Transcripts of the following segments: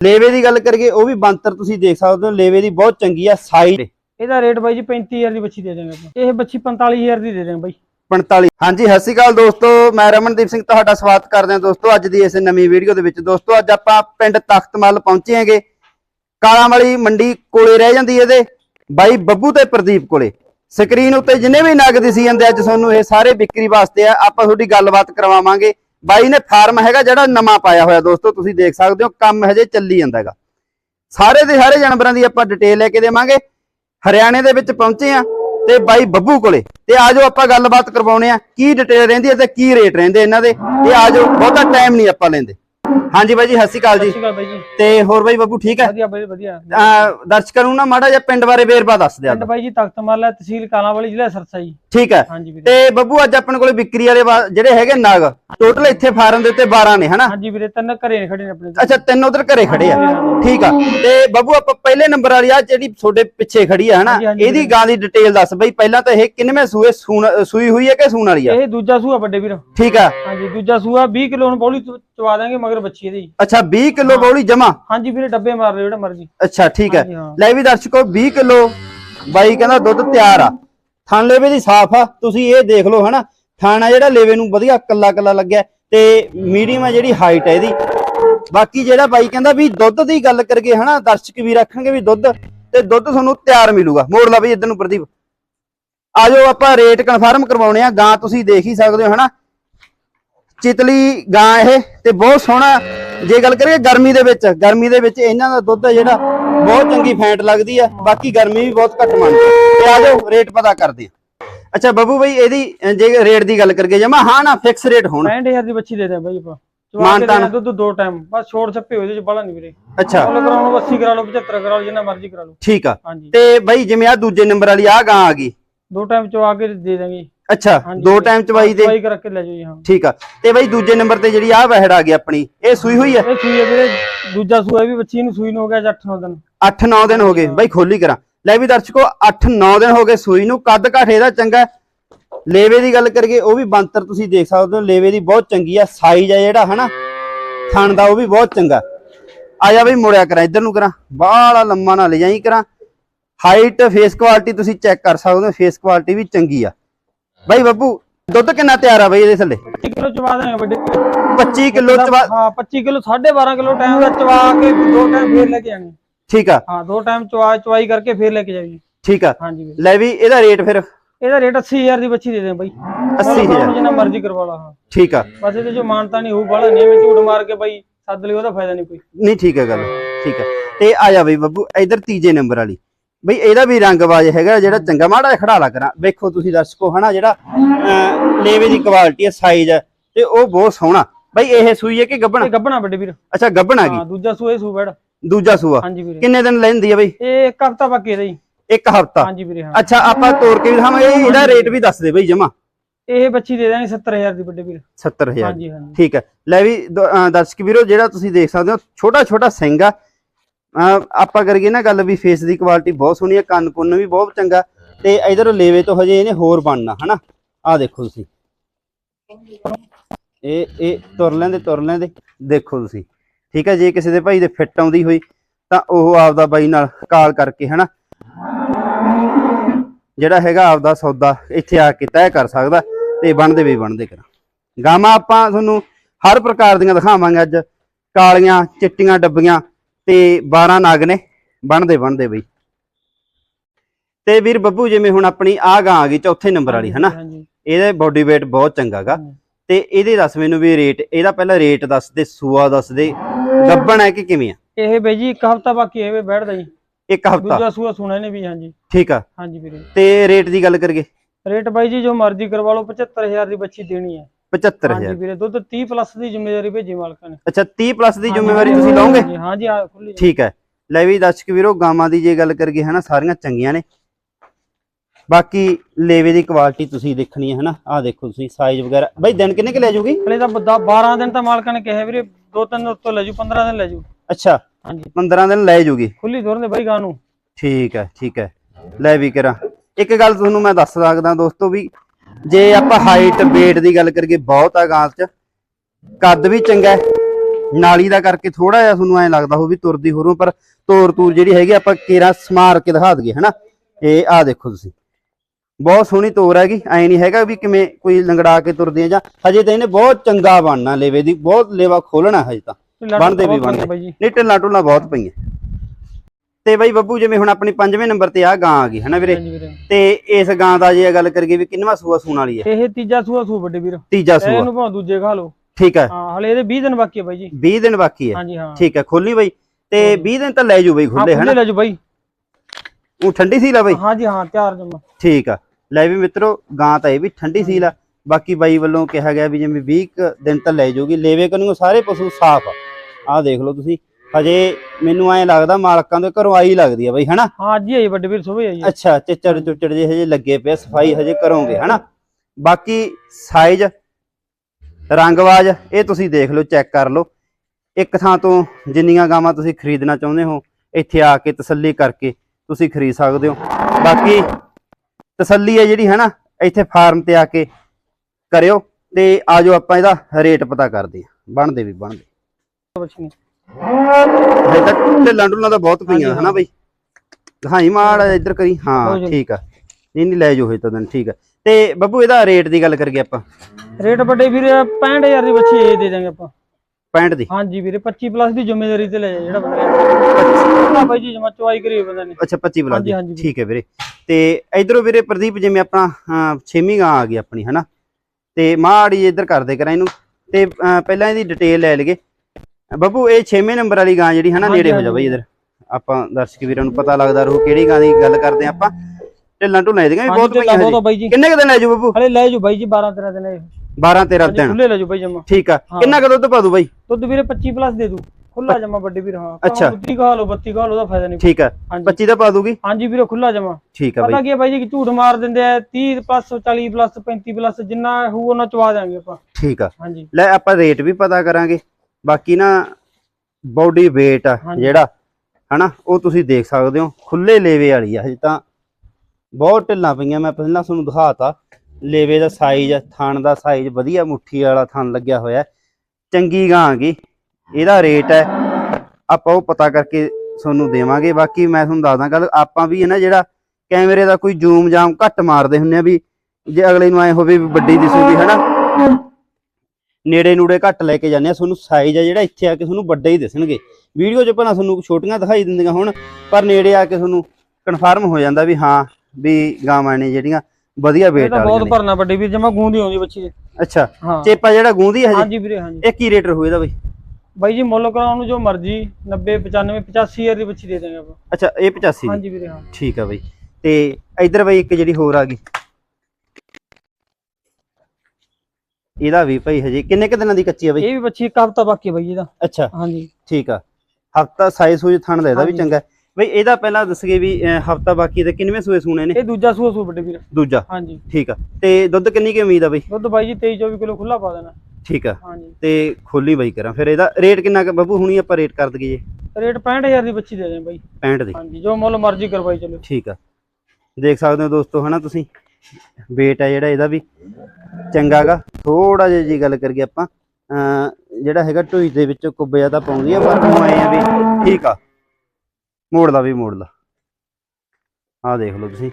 ਲੇਵੇ ਦੀ ਗੱਲ ਕਰੀਏ ਉਹ ਵੀ ਬੰਤਰ ਤੁਸੀਂ ਦੇਖ ਸਕਦੇ ਹੋ ਲੇਵੇ ਦੀ ਬਹੁਤ ਚੰਗੀ ਆ ਸਾਈਜ਼ ਇਹਦਾ ਰੇਟ ਬਾਈ ਜੀ 35000 ਦੀ ਬੱਚੀ ਦੇ ਦੇਵਾਂਗੇ ਆਪਾਂ। ਇਹ ਬੱਚੀ 45000 ਦੀ ਦੇ ਦੇਵਾਂਗੇ ਬਾਈ। 45 ਹਾਂਜੀ ਸਤਿ ਸ਼੍ਰੀ ਅਕਾਲ ਦੋਸਤੋ ਮੈਂ ਰਮਨਦੀਪ ਸਿੰਘ ਤੁਹਾਡਾ ਸਵਾਗਤ ਕਰਦੇ ਹਾਂ ਦੋਸਤੋ ਅੱਜ ਦੀ ਇਸ ਨਵੀਂ ਵੀਡੀਓ ਦੇ ਵਿੱਚ। ਦੋਸਤੋ ਅੱਜ ਆਪਾਂ ਪਿੰਡ ਤਖਤਮਲ ਪਹੁੰਚੇ ਹਾਂਗੇ। ਕਾਲਾਂ ਵਾਲੀ ਮੰਡੀ ਕੋਲੇ ਰਹਿ ਜਾਂਦੀ ਇਹਦੇ। ਬਾਈ ਬੱਬੂ ਤੇ ਪ੍ਰਦੀਪ ਕੋਲੇ। ਸਕਰੀਨ ਉੱਤੇ ਜਿੰਨੇ ਵੀ ਨਗ ਦਿਸੀ ਜਾਂਦੇ ਅੱਜ ਤੁਹਾਨੂੰ ਇਹ ਸਾਰੇ ਵਿਕਰੀ ਵਾਸਤੇ ਆ। ਆਪਾਂ ਤੁਹਾਡੀ ਗੱਲਬਾਤ ਕਰਵਾਵਾਂਗੇ। ਬਾਈ ਨੇ ਫਾਰਮ ਹੈਗਾ ਜਿਹੜਾ ਨਵਾਂ ਪਾਇਆ ਹੋਇਆ ਦੋਸਤੋ, ਤੁਸੀਂ ਦੇਖ ਸਕਦੇ ਹੋ, ਕੰਮ ਹਜੇ ਚੱਲੀ ਜਾਂਦਾ ਹੈਗਾ। ਸਾਰੇ ਦੇ ਸਾਰੇ ਜਾਨਵਰਾਂ ਦੀ ਆਪਾਂ ਡਿਟੇਲ ਲੈ ਕੇ ਦੇਵਾਂਗੇ। ਹਰਿਆਣੇ ਦੇ ਵਿੱਚ ਪਹੁੰਚੇ ਆ ਤੇ ਬਾਈ ਬੱਬੂ ਕੋਲੇ। ਤੇ ਆਜੋ ਆਪਾਂ ਗੱਲਬਾਤ ਕਰਵਾਉਣੇ ਆ ਕੀ ਡਿਟੇਲ ਰਹਿੰਦੀ ਹੈ ਤੇ ਕੀ ਰੇਟ ਰਹਿੰਦੇ ਇਹਨਾਂ ਦੇ। ਤੇ ਆਜੋ ਬਹੁਤਾ ਟਾਈਮ ਨਹੀਂ ਆਪਾਂ ਲੈਂਦੇ। ਹਾਂਜੀ ਬਾਈ ਜੀ ਸਤਿ ਸ਼੍ਰੀ ਅਕਾਲ ਜੀ। ਬਾਈ ਤੇ ਹੋਰ ਬਾਈ ਬੱਬੂ ਠੀਕ ਹੈ? ਵਧੀਆ ਬਾਈ ਵਧੀਆ। ਦਰਸ਼ਕਾਂ ਨੂੰ ਨਾ ਮਾੜਾ ਜਿਹਾ ਪਿੰਡ ਬਾਰੇ ਵੇਰਵਾ ਦੱਸ ਦਿਆ ਪਿੰਡ ਬਾਈ ਜੀ ਤਖਤ ਮਾਲਾ ਤਹਿਸੀਲ ਕਾਲਾਂਵਾਲੀ ਜ਼ਿਲ੍ਹਾ ਸਰਸਾ ਜੀ ਠੀਕ ਹੈ। ਤੇ ਬੱਬੂ ਅੱਜ ਆਪਣੇ ਕੋਲੇ ਵਿਕਰੀ ਵਾਲੇ ਜਿਹੜੇ ਹੈਗੇ ਨਗ ਟੋਟਲ ਇੱਥੇ ਫਾਰਮ ਦੇ ਉੱਤੇ 12 ਨੇ ਹਨਾ? ਹਾਂਜੀ ਵੀਰੇ ਤਿੰਨ ਘਰੇ ਖੜੇ ਨੇ ਆਪਣੇ ਅੱਛਾ ਤਿੰਨ ਉਧਰ ਘਰੇ ਖੜੇ ਆ। ਠੀਕ ਆ। ਤੇ ਬੱਬੂ ਆਪਾਂ ਪਹਿਲੇ ਨੰਬਰ ਵਾਲੀ ਆ ਜਿਹੜੀ ਤੁਹਾਡੇ ਪਿੱਛੇ ਖੜੀ ਆ ਹਨਾ? ਇਹਦੀ ਗਾਂ ਦੀ ਡਿਟੇਲ ਦੱਸ ਬਈ। ਪਹਿਲਾਂ ਤਾਂ ਇਹ ਕਿੰਨਵੇਂ ਸੂਏ ਸੂਈ ਹੋਈ ਹੈ ਕਿ ਸੂਣ ਵਾਲੀ ਆ? ਇਹ ਦੂਜਾ ਸੂਆ ਵੱਡੇ ਵੀਰ। ਠੀਕ ਆ। ਹਾਂਜੀ ਦੂਜਾ ਸੂਆ 20 ਕਿਲੋ ਨੂੰ ਬੌਲੀ ਚਵਾ ਦਾਂਗੇ ਮਗਰ ਬੱਚੀ ਇਹਦੀ। ਅੱਛਾ 20 ਕਿਲੋ ਬੌਲੀ ਜਮਾ ਹਾਂਜੀ ਵੀਰੇ ਡੱਬੇ ਮਾਰ ਲਿਓ ਜਿਹੜਾ ਮਰਜ਼ੀ। ਅੱਛਾ ਠੀਕ ਹੈ। ਹਾਂਜੀ, ਹਾਂ। ਲੈ ਵੀ ਦਰਸ਼ਕੋ 20 ਕਿਲੋ। ਬਾਈ ਕਹਿੰਦਾ ਦੁੱਧ ਤਿਆਰ ਆ। ਥਣ ਲੇਵੇ ਦੀ ਸਾਫ਼ ਆ। ਤੁਸੀਂ ਇਹ ਦੇਖ ਲਓ ਹਨਾ। ਥਣ ਆ ਜਿਹੜਾ ਲੇਵੇ ਨੂੰ ਵਧੀਆ ਕੱਲਾ ਕੱਲਾ ਲੱਗਿਆ। ਤੇ ਮੀਡੀਅਮ ਆ ਜਿਹੜੀ ਹਾਈਟ ਹੈ ਇਹਦੀ। ਬਾਕੀ ਜਿਹੜਾ ਬਾਈ ਕਹਿੰਦਾ ਵੀ ਦੁੱਧ ਦੀ ਗੱਲ ਕਰਗੇ ਹਨਾ ਦਰਸ਼ਕ ਵੀ ਰੱਖਣਗੇ ਵੀ ਦੁੱਧ ਤੇ ਦੁੱਧ ਤੁਹਾਨੂੰ ਤਿਆਰ ਮਿਲੂਗਾ। ਮੋੜ ਲਾ ਬਈ ਇਧਰ ਨੂੰ ਪ੍ਰਦੀਪ। ਆਜੋ ਆਪਾਂ ਰੇਟ ਕਨਫਰਮ ਕਰਵਾਉਣੇ ਆ। ਗਾਂ ਤੁਸੀਂ ਦੇਖ ਹੀ ਸਕਦੇ ਹੋ ਹਨਾ। ਚਿਤਲੀ ਗਾਂ ਇਹ ਤੇ ਬਹੁਤ ਸੋਹਣਾ ਜੇ ਗੱਲ ਕਰੀਏ ਗਰਮੀ ਦੇ ਵਿੱਚ ਗਰਮੀ ਦੇ ਵਿੱਚ ਇਹਨਾਂ ਦਾ ਦੁੱਧ ਹੈ ਜਿਹੜਾ ਬਹੁਤ ਚੰਗੀ ਫੈਂਟ ਲੱਗਦੀ ਆ ਬਾਕੀ ਗਰਮੀ ਵੀ ਬਹੁਤ ਘੱਟ ਮੰਨਦੀ ਆ। ਤੇ ਆਜੋ ਰੇਟ ਪਤਾ ਕਰਦੇ ਆ। ਅੱਛਾ ਬੱਬੂ ਬਈ ਇਹਦੀ ਜੇ ਰੇਟ ਦੀ ਗੱਲ ਕਰੀਏ ਜਮਾ ਹਾਂ ਨਾ ਫਿਕਸ ਰੇਟ ਹੋਣ। 65000 ਦੀ ਬੱਚੀ ਦੇ ਦੇ ਬਾਈ ਆਪਾਂ। ਮਾਨਤਾਨ। ਦੁੱਧ ਦੋ ਟਾਈਮ ਬਸ ਛੋੜ ਛੱਪੇ ਹੋਏ ਇਹਦੇ ਚ ਬਾਲਾ ਨਹੀਂ ਵੀਰੇ। ਅੱਛਾ। ਚਲੋ ਕਰਾਉਣ ਨੂੰ 80 ਕਰਾ ਲਓ 75 ਕਰਾ ਲਓ ਜਿੰਨਾ ਮਰਜ਼ੀ ਕਰਾ ਲਓ। ਠੀਕ ਆ। ਤੇ ਬਈ ਜਿਵੇਂ ਆ ਦੂਜੇ ਨੰਬਰ ਵਾਲੀ ਆ ਗਾਂ ਆ ਗਈ। ਦੋ ਟਾਈਮ ਚਵਾ ਕੇ ਦੇ ਦਾਂਗੇ ਅੱਛਾ ਹਾਂਜੀ। ਦੋ ਟਾਈਮ ਚਵਾਈ ਦੇ। ਚਵਾਈ ਕਰਕੇ ਲੈ ਜਾਓ ਜੀ ਹਾਂ। ਠੀਕ ਆ। ਤੇ ਬਈ ਦੂਜੇ ਨੰਬਰ ਤੇ ਜਿਹੜੀ ਆ ਵਹਿੜ ਆ ਗਈ ਆਪਣੀ ਇਹ ਸੂਈ ਹੋਈ ਆ? ਇਹ ਸੂਈ ਹੈ ਵੀਰੇ ਦੂਜਾ ਸੂਆ ਵੀ ਬੱਚੀ ਨੂੰ ਸੂਈ ਨੂੰ ਹੋ ਗਿਆ 8-9 ਦਿਨ। 8-9 ਦਿਨ ਹੋ ਗਏ। ਬਈ ਖੋਲੀ ਕਰਾਂ। ਲੈ ਵੀ ਦਰਸ਼ਕੋ 8-9 ਦਿਨ ਹੋ ਗਏ ਸੂਈ ਨੂੰ। ਕੱਦ ਘਾਟੇ ਦਾ ਚੰਗਾ। ਲੇਵੇ ਦੀ ਗੱਲ ਕਰੀਏ ਉਹ ਵੀ ਬੰਤਰ ਤੁਸੀਂ ਦੇਖ ਸਕਦੇ ਹੋ। ਲੇਵੇ ਦੀ ਬਹੁਤ ਚੰਗੀ ਆ। ਸਾਈਜ਼ ਆ ਜਿਹੜਾ ਹਨਾ? ਥਣ ਦਾ ਉਹ ਵੀ ਬਹੁਤ ਚੰਗਾ। ਆ ਜਾ ਬਈ ਮੁੜਿਆ ਕਰਾਂ। ਇੱਧਰ ਨੂੰ ਕਰਾਂ। ਬਾਹਲਾ ਲੰਮਾ ਨਾ ਲੈ ਜਾਈ ਕਰਾਂ। ਹਾਈਟ ਫੇਸ ਕੁਆਲਿਟੀ ਤੁਸੀਂ ਚੈੱਕ ਕਰ ਸਕਦੇ ਹੋ। ਫੇਸ ਕੁਆਲਿਟੀ ਵੀ ਚੰਗੀ ਆ। ਬਾਈ ਬੱਬੂ ਦੁੱਧ ਕਿੰਨਾ ਤਿਆਰ ਆ ਬਈ ਇਹਦੇ ਥੱਲੇ? 25 ਕਿਲੋ ਚਵਾ ਦਾਂਗੇ ਵੱਡੇ। 25 ਕਿਲੋ ਚਵਾ ਹਾਂ 25 ਕਿਲੋ 12.5 ਕਿਲੋ ਟਾਈਮ ਦਾ ਚਵਾ ਕੇ ਦੋ ਟਾਈਮ ਫੇਰ ਲੈ ਕੇ ਆਣੀ ਠੀਕ ਆ। ਹਾਂ ਦੋ ਟਾਈਮ ਚਵਾ ਚਵਾਈ ਕਰਕੇ ਫੇਰ ਲੈ ਕੇ ਜਾਈਏ। ਠੀਕ ਆ। ਹਾਂਜੀ ਲੈ ਵੀ ਇਹਦਾ ਰੇਟ ਫਿਰ? ਇਹਦਾ ਰੇਟ 80000 ਦੀ ਬੱਚੀ ਦੇ ਦੇ ਬਾਈ। 80000 ਜਿੰਨਾ ਮਰਜ਼ੀ ਕਰਵਾ ਲਾ ਹਾਂ। ਠੀਕ ਆ। ਬਸ ਇਹਦੇ ਜੋ ਮਾਨਤਾ ਨਹੀਂ ਹੋਊ ਬਾਲਾ ਨਹੀਂ ਐਵੇਂ ਝੂਠ ਮਾਰ ਕੇ ਬਾਈ ਸੱਦ ਲਈ ਉਹਦਾ ਫਾਇਦਾ ਨਹੀਂ ਕੋਈ। ਨਹੀਂ ਠੀਕ ਹੈ ਗੱਲ ਠੀਕ ਹੈ ਤੇ ਆ ਜਾ ਬਈ ਬੱਬੂ ਇਧਰ ਤੀਜੇ ਨੰਬਰ ਵਾਲੀ। ਬਈ ਇਹਦਾ ਵੀ ਰੰਗਬਾਜ਼ ਹੈਗਾ ਜਿਹੜਾ ਚੰਗਾ ਮਾੜਾ ਖੜਾ ਲਾ ਕਰਾਂ। ਵੇਖੋ ਤੁਸੀਂ ਦਰਸ਼ਕੋ ਹਨਾ ਜਿਹੜਾ ਲੇਵੇ ਦੀ ਕੁਆਲਿਟੀ ਹੈ ਸਾਈਜ਼ ਹੈ ਤੇ ਉਹ ਬਹੁਤ ਸੋਹਣਾ। ਬਈ ਇਹ ਸੂਈ ਹੈ ਕਿ ਗੱਬਣ? ਇਹ ਗੱਬਣਾ ਵੱਡੇ ਵੀਰ। ਅੱਛਾ ਗੱਬਣ ਹਾਂ ਗਈ ਦੂਜਾ ਸੂਏ ਸੂ ਬੈੜ ਦੂਜਾ ਸੂਆ। ਹਾਂਜੀ ਵੀਰੇ। ਕਿੰਨੇ ਦਿਨ ਲੈਂਦੀ ਆ ਬਈ? ਇਹ ਇੱਕ ਹਫਤਾ ਬਾਕੀ ਇਹਦਾ ਜੀ। ਇੱਕ ਹਫਤਾ। ਹਾਂਜੀ ਵੀਰੇ ਹਾਂ। ਅੱਛਾ ਆਪਾਂ ਤੋੜ ਕੇ ਵੀ ਦਿਖਾਵਾਂਗੇ। ਇਹ- ਇਹਦਾ ਰੇਟ ਵੀ ਦੱਸ ਦੇ ਬਈ ਜਮਾ। ਇਹ ਬੱਚੀ ਦੇ ਦਾਂਗੇ 70000 ਦੀ ਵੱਡੇ ਵੀਰ। 70000 ਹਾਂਜੀ ਹਾਂਜੀ। ਠੀਕ ਹੈ। ਲੈ ਵੀ ਦਰਸ਼ਕ ਵੀਰੋ ਜਿਹੜਾ ਤੁਸੀਂ ਦੇਖ ਸਕਦੇ ਹੋ ਛੋਟਾ ਛੋਟਾ ਸਿੰਘ ਆ। ਆਪਾਂ ਕਰੀਏ ਨਾ ਗੱਲ ਵੀ ਫੇਸ ਦੀ ਕੁਆਲਿਟੀ ਬਹੁਤ ਸੋਹਣੀ ਹੈ ਕੰਨ ਕੁੰਨ ਵੀ ਬਹੁਤ ਚੰਗਾ। ਤੇ ਇਧਰ ਲੇਵੇ ਤੋਂ ਹਜੇ ਇਹਨੇ ਹੋਰ ਬਣਨਾ, ਹਨਾ? ਆ ਦੇਖੋ ਤੁਸੀਂ। ਇਹ ਇਹ ਤੁਰ ਲੈਂਦੇ ਤੁਰ ਲੈਂਦੇ। ਦੇਖੋ ਤੁਸੀਂ। ਠੀਕ ਹੈ ਜੇ ਕਿਸੇ ਦੇ ਭਾਈ ਦੇ ਫਿੱਟ ਆਉਂਦੀ ਹੋਈ, ਤਾਂ ਉਹ ਆਪਦਾ ਬਾਈ ਨਾਲ ਕਾਲ ਕਰਕੇ, ਹਨਾ? ਜਿਹੜਾ ਹੈਗਾ ਆਪਦਾ ਸੌਦਾ ਇੱਥੇ ਆ ਕੇ ਤੈਅ ਕਰ ਸਕਦਾ ਤੇ ਬਣਦੇ ਵੀ ਬਣਦੇ ਕਰਾਂ। ਗਾਵਾਂ ਆਪਾਂ ਤੁਹਾਨੂੰ ਹਰ ਪ੍ਰਕਾਰ ਦੀਆਂ ਦਿਖਾਵਾਂਗੇ ਅੱਜ। ਕਾਲੀਆਂ, ਚਿੱਟੀਆਂ, ਡੱਬੀਆਂ ਤੇ 12 ਨਾਗ ਨੇ ਬਣਦੇ ਬਣਦੇ ਬਈ। ਤੇ ਵੀਰ ਬੱਬੂ ਜਿਵੇਂ ਹੁਣ ਆਪਣੀ ਆ ਗਾਂ ਆ ਗਈ ਚੌਥੇ ਨੰਬਰ ਵਾਲੀ ਹਨਾ? ਇਹਦਾ ਬੋਡੀ weight ਬਹੁਤ ਚੰਗਾਗਾ। ਤੇ ਇਹਦੇ ਦੱਸ ਮੈਨੂੰ ਵੀ ਰੇਟ ਇਹਦਾ ਪਹਿਲਾਂ ਰੇਟ ਦੱਸ ਦੇ ਸੂਆ ਦੱਸ ਦੇ ਗੱਬਣ ਹੈ ਕਿ ਕਿਵੇਂ ਆ? ਇਹ ਬਈ ਜੀ ਇੱਕ ਹਫਤਾ ਬਾਕੀ ਹੈ ਵੇ ਬੈਠਦਾ ਜੀ। ਇੱਕ ਹਫਤਾ। ਦੂਜਾ ਸੂਆ ਸੁਣਾ ਨੇ ਵੀ ਹਾਂਜੀ। ਠੀਕ ਆ। ਹਾਂਜੀ ਵੀਰੇ। ਤੇ ਰੇਟ ਦੀ ਗੱਲ ਕਰੀਏ? ਰੇਟ ਬਾਈ ਜੀ ਜੋ ਮਰਜ਼ੀ ਕਰਵਾ ਲਓ 75000 ਦੀ ਬੱਚੀ ਦੇਣੀ ਹੈ। 75000 ਹਾਂਜੀ ਵੀਰੇ ਦੁੱਧ 30 ਪਲੱਸ ਦੀ ਜ਼ਿੰਮੇਵਾਰੀ ਭੇਜੀ ਮਾਲਕਾਂ ਨੇ। ਅੱਛਾ 30 ਪਲੱਸ ਦੀ ਜ਼ਿੰਮੇਵਾਰੀ ਤੁਸੀਂ ਲਓਗੇ? ਹਾਂਜੀ ਹਾਂਜੀ ਆ ਖੁੱਲੀ ਠੀਕ ਹੈ। ਲੈ ਵੀ ਦਰਸ਼ਕ ਵੀਰੋ ਗਾਵਾਂ ਦੀ ਜੇ ਗੱਲ ਕਰੀਏ ਹਨਾ ਸਾਰੀਆਂ ਚੰਗੀਆਂ ਨੇ। ਬਾਕੀ ਲੇਵੇ ਦੀ ਕੁਆਲਿਟੀ ਤੁਸੀਂ ਦੇਖਣੀ ਹੈ ਹਨਾ। ਆਹ ਦੇਖੋ ਤੁਸੀਂ ਸਾਈਜ਼ ਵਗੈਰਾ। ਬਈ ਦਿਨ ਕਿੰਨੇ ਕਿ ਲੈ ਜੂਗੀ? ਹਲੇ ਤਾਂ ਬੱਦਾ 12 ਦਿਨ ਤਾਂ ਮਾਲਕਾਂ ਨੇ ਕਿਹਾ ਵੀਰੇ ਦੋ ਤਿੰਨ ਉੱਤੋਂ ਲੈ ਜੂ 15 ਦਿਨ ਲੈ ਜੂ। ਅੱਛਾ ਹਾਂਜੀ। 15 ਦਿਨ ਲੈ ਜੂਗੀ। ਖੁੱਲੀ ਦੋਰਨ ਦੇ ਬਾਈ ਗਾਂ ਨੂੰ। ਠੀਕ ਹੈ ਠੀਕ ਹੈ। ਲੈ ਵੀ ਕਰਾਂ। ਇੱਕ ਗੱਲ ਤੁਹਾਨੂੰ ਮੈਂ ਦੱਸ ਸਕਦਾ ਦੋਸਤੋ ਵੀ ਜੇ ਆਪਾਂ ਹਾਈਟ weight ਦੀ ਗੱਲ ਕਰੀਏ ਬਹੁਤ ਆ ਗਾਂ 'ਚ। ਕੱਦ ਵੀ ਚੰਗਾ ਹੈ। ਨਾਲੀ ਦਾ ਕਰਕੇ ਥੋੜਾ ਜਿਹਾ ਤੁਹਾਨੂੰ ਐ ਲੱਗਦਾ ਹੋ ਵੀ ਤੁਰਦੀ ਹੋਰੋਂ ਪਰ ਤੋਰ ਤੂਰ ਜਿਹੜੀ ਹੈਗੀ ਆਪਾਂ ਕੇਰਾ ਸਮਾਰ ਕੇ ਦਿਖਾ ਦਈਏ ਹਨਾ? ਇਹ ਆ ਦੇਖੋ ਤੁਸੀਂ। ਬਹੁਤ ਸੋਹਣੀ ਤੋਰ ਹੈਗੀ। ਐ ਨਹੀਂ ਹੈਗਾ ਵੀ ਕਿਵੇਂ ਕੋਈ ਲੰਗੜਾ ਕੇ ਤੁਰਦੀ ਆ ਜਾਂ ਹਜੇ ਤਾਂ ਇਹਨੇ ਬਹੁਤ ਚੰਗਾ ਬਣਨਾ ਲੇਵੇ ਦੀ ਬਹੁਤ ਲੇਵਾ ਖੋਲਣਾ ਹਜੇ ਤਾਂ। ਬਣਦੇ ਵੀ ਬਣਦੇ। ਨਹੀਂ ਢਿੱਲਾਂ ਢੁੱਲਾਂ ਬਹੁਤ ਪਈਆਂ। ਤੇ ਬਈ ਬੱਬੂ ਜਿਵੇਂ ਹੁਣ ਆਪਣੀ ਪੰਜਵੇਂ ਨੰਬਰ ਤੇ ਆ ਗਾਂ ਆ ਗਈ ਹਨਾ ਵੀਰੇ? ਹਾਂਜੀ ਵੀਰੇ। ਤੇ ਇਸ ਗਾਂ ਦਾ ਜੇ ਗੱਲ ਕਰੀਏ ਵੀ ਕਿੰਨਵਾ ਸੂਆ ਸੂਣ ਵਾਲੀ ਹੈ ਇਹ ਤੀਜਾ ਸੂਆ ਸੂ ਵੱਡੇ ਵੀਰ। ਤੀਜਾ ਸੂਆ। ਇਹਨੂੰ ਭਾਵੇਂ ਦੂਜੇ ਖਾ ਲਓ। ਠੀਕ ਹੈ ਹਾਂ ਹਲੇ ਇਹਦੇ 20 ਦਿਨ ਬਾਕੀ ਹੈ ਬਾਈ ਜੀ। 20 ਦਿਨ ਬਾਕੀ ਹੈ ਹਾਂਜੀ ਹਾਂ। ਠੀਕ ਹੈ ਖੋਲੀ ਬਈ। ਤੇ 20 ਦਿਨ ਤਾਂ ਲੈ ਜੂ ਬਈ ਖੁੱਲੇ ਹਨਾ? ਲੈ ਜਾਓ ਬਾਈ। ਉਹ ਠੰਡੀ ਸੀ ਲਾ ਬਈ? ਹਾਂਜੀ ਹਾਂ ਤਿਆਰ ਜਮਾ। ਠੀਕ ਆ। ਲੈ ਵੀ ਮਿੱਤਰੋ ਗਾਂ ਤਾਂ ਇਹ ਵੀ ਠੰਡੀ ਸੀ ਲਾ ਬਾਕੀ ਬਾਈ ਵੱਲੋਂ ਕਿਹਾ ਗਿਆ ਵੀ ਜਿਵੇਂ 20 ਕੁ ਦਿਨ ਤਾਂ ਲੈ ਜਾਊਗੀ। ਲੇਵੇ ਕਨੂੰ ਸਾਰੇ ਪਸ਼ੂ ਸਾਫ਼ ਆ। ਆਹ ਦੇਖ ਲਓ ਤੁਸੀਂ। ਹਜੇ ਮੈਨੂੰ ਐਂ ਲੱਗਦਾ ਮਾਲਕਾਂ ਦੇ ਘਰੋਂ ਆਈ ਲੱਗਦੀ ਆ ਬਈ ਹਨਾ? ਹਾਂ ਅੱਜ ਹੀ ਆਈ ਵੱਡੇ ਵੀਰ ਸੁਬਹ ਆਈ। ਅੱਛਾ ਚਿੱਚੜ ਚੁੱਚੜ ਜੇ ਹਜੇ ਲੱਗੇ ਪਏ ਸਫ਼ਾਈ ਹਜੇ ਕਰੋਗੇ ਹਨਾ? ਬਾਕੀ ਸਾਈਜ਼ ਰੰਗਵਾਜ ਇਹ ਤੁਸੀਂ ਦੇਖ ਲਓ ਚੈੱਕ ਕਰ ਲਓ। ਇੱਕ ਥਾਂ ਤੋਂ ਜਿੰਨੀਆਂ ਗਾਵਾਂ ਤੁਸੀਂ ਖਰੀਦਣਾ ਚਾਹੁੰਦੇ ਹੋ ਇੱਥੇ ਆ ਕੇ ਤਸੱਲੀ ਕਰਕੇ ਤੁਸੀਂ ਖਰੀਦ ਸਕਦੇ ਹੋ। ਬਾਕੀ ਤਸੱਲੀ ਹੈ ਜਿਹੜੀ ਹਨਾ ਇੱਥੇ ਫਾਰਮ ਤੇ ਆ ਕੇ ਕਰਿਓ ਤੇ ਆਜੋ ਆਪਾਂ ਇਹਦਾ ਰੇਟ ਪਤਾ ਕਰਦੇ ਹਾਂ ਬਣਦੇ ਵੀ ਬਣਦੇ। ਹਜੇ ਤੱਕ ਢਿੱਲਾਂ ਢੁੱਲਾਂ ਤਾਂ ਬਹੁਤ ਪਈਆਂ ਹਾਂਜੀ, ਹਨਾ ਬਈ? ਦਿਖਾਈ ਮਾੜ ਇੱਧਰ ਕਰੀ। ਹਾਂ। ਠੀਕ ਆ। ਨਹੀਂ ਨਹੀਂ ਲੈ ਜਾਓ ਇਹ ਤਾਂ ਦਿਨ ਠੀਕ ਆ। ਤੇ ਬੱਬੂ ਇਹਦਾ ਰੇਟ ਦੀ ਗੱਲ ਕਰੀਏ ਆਪਾਂ। ਰੇਟ ਵੱਡੇ ਵੀਰ 65000 ਦੀ ਬੱਚੀ ਇਹ ਦੇ ਦਾਂਗੇ ਆਪਾਂ। 65 ਦੀ? ਹਾਂਜੀ ਵੀਰੇ 25 ਪਲੱਸ ਦੀ ਜ਼ਿੰਮੇਵਾਰੀ ਤੇ ਲੈ ਜਾ ਜਿਹੜਾ ਬੰਦਾ ਹਾਂ ਬਾਈ ਜੀ ਜਮਾ ਚੁਆਈ ਕਰੀ ਬੰਦਾ ਨੇ। ਅੱਛਾ 25 ਬਲਾ ਹਾਂਜੀ, ਹਾਂਜੀ। ਠੀਕ ਹੈ ਵੀਰੇ। ਤੇ ਇਧਰੋਂ ਵੀਰੇ ਪ੍ਰਦੀਪ ਜਿਵੇਂ ਆਪਣਾ ਅਹ, ਛੇਵੀਂ ਗਾਂ ਆ ਗਈ ਆਪਣੀ ਹਨਾ। ਤੇ ਮਾੜੀ ਇੱਧਰ ਕਰਦੇ ਕਰਾਂ ਇਹਨੂੰ। ਤੇ ਪਹਿਲਾਂ ਇਹਦੀ ਡਿਟੇਲ ਲੈ ਲਈਏ। ਬੱਬੂ ਇਹ ਛੇਵੇਂ ਨੰਬਰ ਵਾਲੀ ਗਾਂ ਜਿਹੜੀ ਹਨਾ ਨੇੜੇ ਹੋ ਜਾ ਬਈ। ਇਧਰ। ਆਪਾਂ ਦਰਸ਼ਕ ਵੀਰਾਂ ਨੂੰ ਪਤਾ ਲੱਗਦਾ ਰਹੂ ਕਿਹੜੀ ਗਾਂ ਦੀ ਗੱਲ ਕਰਦੇ ਆਪਾਂ। ਢਿੱਲਾਂ ਢੁੱਲਾਂ ਇਹਦੀਆਂ ਵੀ ਬਹੁਤ ਪਈਆਂ ਜੀ। ਕਿੰਨੇ ਕੁ ਦਿਨ ਲੈ ਜਾਊ ਬੱਬੂ? ਹਲੇ ਲੈ ਜਾਓ ਬਾਈ ਜੀ 12 13 ਦਿਨ ਇਹ 12 13 ਹਾਂਜੀ, ਦਿਨ। ਖੁੱਲੇ ਲੈ ਜਾਓ ਬਾਈ ਜਮਾ। ਠੀਕ ਆ। ਕਿੰਨਾ ਕੁ ਦੁੱਧ ਪਾ ਦੂ ਬਾਈ? ਦੁੱਧ ਵੀਰੇ 25 ਪਲੱਸ ਦੇ ਦੂ ਖੁੱਲਾ ਜਮਾ ਵੱਡੇ ਵੀਰ ਹਾਂ। ਅੱਛਾ। ਬੱਤੀ ਖਾ ਲਓ ਬੱਤੀ ਖਾ ਲਓ ਉਹਦਾ ਫਾਇਦਾ ਨਹੀਂ। ਠੀਕ ਆ। ਹਾਂਜੀ। 25 ਦਾ ਪਾ ਦੂਗੀ ਹਾਂਜੀ ਵੀਰੇ ਖੁੱਲਾ ਜਮਾ। ਠੀਕ ਆ ਪਤਾ ਬਾਈ। ਕੀ ਹੈ ਬਾਈ ਜੀ ਕਿ ਝੂਠ ਮਾਰ ਦਿੰਦੇ ਆ 30 ਪਲੱਸ 40 ਪਲੱਸ 35 ਪਲੱਸ ਜਿੰਨਾ ਹੋਊ ਉਹਨਾਂ ਚਵਾ ਦਿਆਂਗੇ ਆਪਾਂ। ਠੀਕ ਆ। ਹਾਂਜੀ। ਲੈ ਆਪਾਂ ਰੇਟ ਵੀ ਪਤਾ ਕਰਾਂਗੇ। ਬਾਕੀ ਨਾ ਬਾਡੀ weight ਆ। ਜਿਹੜਾ ਹਨਾ ਉਹ ਤੁਸੀਂ ਦੇਖ ਸਕਦੇ ਹੋ ਖੁੱਲੇ ਲੇਵੇ ਵਾਲੀ ਆ ਹਜੇ ਤਾਂ ਬਹੁਤ ਢਿੱਲਾਂ ਪਈਆਂ ਮੈਂ ਪਹਿਲਾਂ ਤੁਹਾਨੂੰ ਦਿਖਾਤਾ ਲੇਵੇ ਦਾ ਸਾਈਜ਼ ਥਣ ਦਾ ਸਾਈਜ਼ ਵਧੀਆ ਮੁੱਠੀ ਵਾਲਾ ਥਣ ਲੱਗਿਆ ਹੋਇਆ। ਚੰਗੀ ਗਾਂ ਗੀ ਇਹਦਾ ਰੇਟ ਹੈ ਆਪਾਂ ਉਹ ਪਤਾ ਕਰਕੇ ਤੁਹਾਨੂੰ ਦੇਵਾਂਗੇ ਬਾਕੀ ਮੈਂ ਤੁਹਾਨੂੰ ਦੱਸਦਾ ਗੱਲ ਆਪਾਂ ਵੀ ਹੈ ਨਾ ਜਿਹੜਾ ਕੈਮਰੇ ਦਾ ਕੋਈ ਜ਼ੂਮ ਜਾਮ ਘੱਟ ਮਾਰਦੇ ਹੁੰਨੇ ਆ ਵੀ ਜੇ ਅਗਲੇ ਨੂੰ ਐ ਹੋਵੇ ਵੀ ਵੱਡੀ ਦਿਸੂਗੀ ਹਨਾ ਨੇੜੇ ਨੂੜੇ ਘੱਟ ਲੈ ਕੇ ਜਾਂਦੇ ਆ। ਤੁਹਾਨੂੰ ਸਾਈਜ਼ ਆ ਜਿਹੜਾ ਇੱਥੇ ਆ ਕੇ ਤੁਹਾਨੂੰ ਵੱਡਾ ਹੀ ਦਿਸਣਗੇ। ਵੀਡੀਓ 'ਚ ਭਲਾ ਤੁਹਾਨੂੰ ਛੋਟੀਆਂ ਦਿਖਾਈ ਦਿੰਦੀਆਂ ਹੁਣ ਪਰ ਨੇੜੇ ਆ ਕੇ ਤੁਹਾਨੂੰ ਕਨਫਰਮ ਹੋ ਜਾਂਦਾ ਵੀ ਹਾਂ ਵੀ ਗਾਵਾਂ ਨੇ ਜਿਹੜੀਆਂ ਵਧੀਆ ਤਾਂ ਵਾਲੀਆਂ ਬਹੁਤ ਭਰਨਾ ਵੱਡੇ ਵੀਰ ਜਮਾ ਗੂੰਦੀ ਆਉਂਦੀ ਬੱਚੀ ਦੇ। ਅੱਛਾ ਚੇਪਾ ਜਿਹੜਾ ਗੂੰਦੀ ਹੈ ਹਜੇ? ਹਾਂਜੀ ਵੀਰੇ ਹਾਂਜੀ। ਇਹ ਕੀ ਰੇਟ ਰਹੂ ਇਹਦਾ ਬਈ? ਬਾਈ ਜੀ ਮੁੱਲ ਕਰਾਉਣ ਨੂੰ ਜੋ ਮਰਜ਼ੀ 90 95 85 ਹਜ਼ਾਰ ਦੀ ਬੱਚੀ ਦੇ ਦਾਂਗੇ ਆਪਾਂ। ਅੱਛਾ ਇਹ 85 ਦੀ? ਹਾਂਜੀ ਵੀਰੇ ਹਾਂ। ਠੀਕ ਆ ਬਈ। ਤੇ ਇਧਰ ਬਈ ਇੱਕ ਜਿਹੜੀ ਹੋਰ ਆ ਗਈ। ਇਹਦਾ ਵੀ ਭਾਈ ਹਜੇ ਕਿੰਨੇ ਕ ਦਿਨਾਂ ਦੀ ਕੱਚੀ ਆ ਬਈ? ਇਹ ਵੀ ਬੱਚੀ ਇੱਕ ਹਫਤਾ ਬਾਕੀ ਬਾਈ ਜੀ ਦਾ ਅੱਛਾ। ਹਾਂਜੀ। ਠੀਕ ਆ। ਹਫਤਾ ਸਾਈਜ਼ ਸੂਜ ਥਣ ਦਾ ਇਹਦਾ ਵੀ ਹਾਂਜੀ। ਚੰਗਾ ਹੈ। ਬਈ ਇਹਦਾ ਪਹਿਲਾਂ ਦੱਸਗੇ ਵੀ ਹਫਤਾ ਬਾਕੀ ਤੇ ਕਿੰਨਵੇਂ ਸੂਏ ਸੂਣੇ ਨੇ? ਇਹ ਦੂਜਾ ਸੂਆ ਸੂ ਵੱਡੇ ਵੀਰ। ਦੂਜਾ। ਹਾਂਜੀ। ਠੀਕ ਆ। ਤੇ ਦੁੱਧ ਕਿੰਨੀ ਕੀ ਉਮੀਦ ਆ ਬਈ? ਦੁੱਧ ਬਾਈ ਜੀ 23 24 ਕਿਲੋ ਖੁੱਲਾ ਪਾ ਦੇਣਾ। ਠੀਕ ਆ। ਹਾਂਜੀ। ਤੇ ਖੋਲੀ ਬਈ ਕਰਾਂ। ਫਿਰ ਇਹਦਾ ਰੇਟ ਕਿੰਨਾ ਕੁ ਬੱਬੂ ਹੁਣੀ ਆਪਾਂ ਰੇਟ ਕਰ ਦਈਏ। ਰੇਟ 65000 ਦੀ ਬੱਚੀ ਦੇ ਦੇ ਬਾਈ। 65 ਦੀ। ਹਾਂਜੀ ਜੋ ਮੁੱਲ ਮਰਜ਼ੀ ਕਰਵਾਈ ਚਲੋ। ਠੀਕ ਆ। ਦੇਖ ਸਕਦੇ ਹੋ ਦੋਸਤੋ ਹਨਾ ਤੁਸੀਂ? Weight ਆ ਜਿਹੜਾ ਇਹਦਾ ਵੀ। ਚੰਗਾਗਾ ਥੋੜਾ ਜਿਹਾ ਜੀ ਗੱਲ ਕਰੀਏ ਆਪਾਂ ਅਮ ਜਿਹੜਾ ਹੈਗਾ ਢੋਈ ਦੇ ਵਿੱਚ ਕੁੱਬਿਆ ਤਾਂ ਪਾਉਂਦੀ ਆ, ਪਰ ਉਹ ਐ ਵੀ ਠੀਕ ਆ। ਮੋੜ ਲਾ ਵੀ ਮੋੜ ਲਾ ਆਹ ਦੇਖ ਲਓ ਤੁਸੀਂ।